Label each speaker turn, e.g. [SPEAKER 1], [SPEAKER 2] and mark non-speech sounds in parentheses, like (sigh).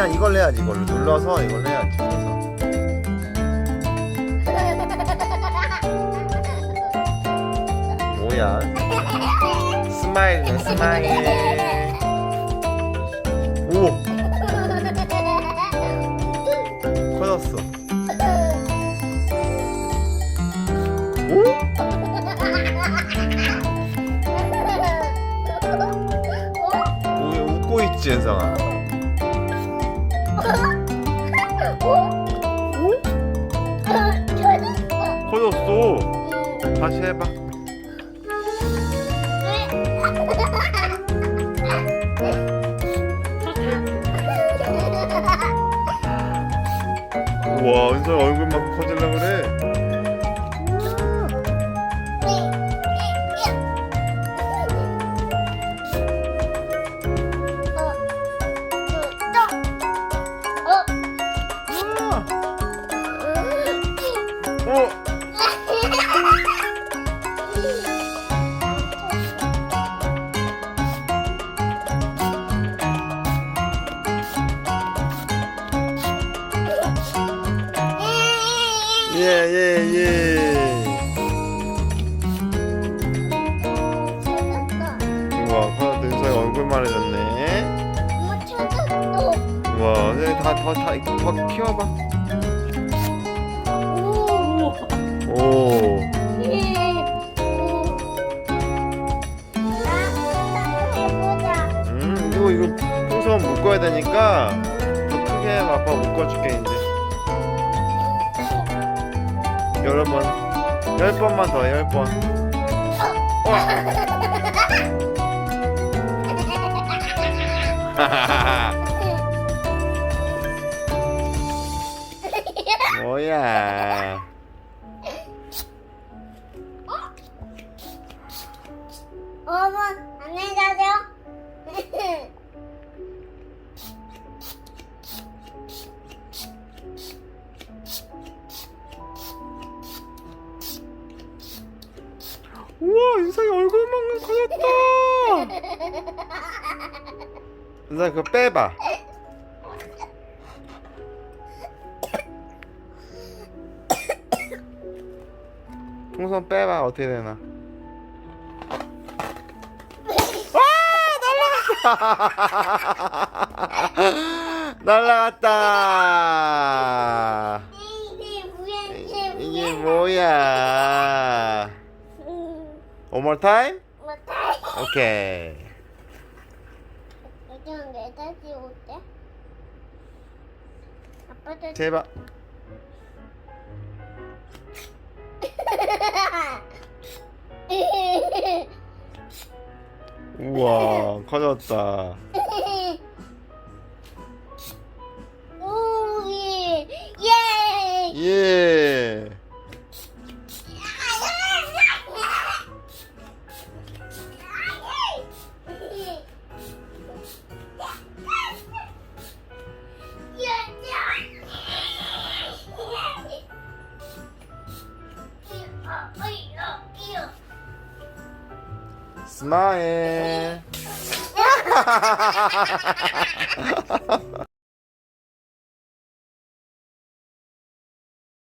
[SPEAKER 1] 아니야 이걸 해야지. 이걸로 눌러서 이걸 해야지. 그래서 뭐야? 스마일이네 스마일. 오! 커졌어. 오? 웃고 있지 은성아 다시 해봐. 우와 은성아 얼굴만큼 커질라 그래 예예예 우와 커졌다 은성이 얼굴만 해졌네 우와 네, 다더다더 키워봐 오 음, 이거 이거 풍선 묶어야 되니까 더 크게. 아빠 묶어줄게 이제. 여러 번, 열 번만 더, 열 번. (laughs) 뭐야?
[SPEAKER 2] 어머, 안녕히 가세요.
[SPEAKER 1] 우와, 인상이 얼굴만큼 커졌다. 인상 그거 빼봐. 풍선 빼봐 어떻게 되나? (laughs) 날라갔다.
[SPEAKER 2] 이게 뭐야, 이게. 뭐야? 음,
[SPEAKER 1] One more time? 오케이.
[SPEAKER 2] 요즘 내 다시 올게. 아빠도
[SPEAKER 1] 제발. (laughs) 우와, 커졌다. 스마일. (laughs)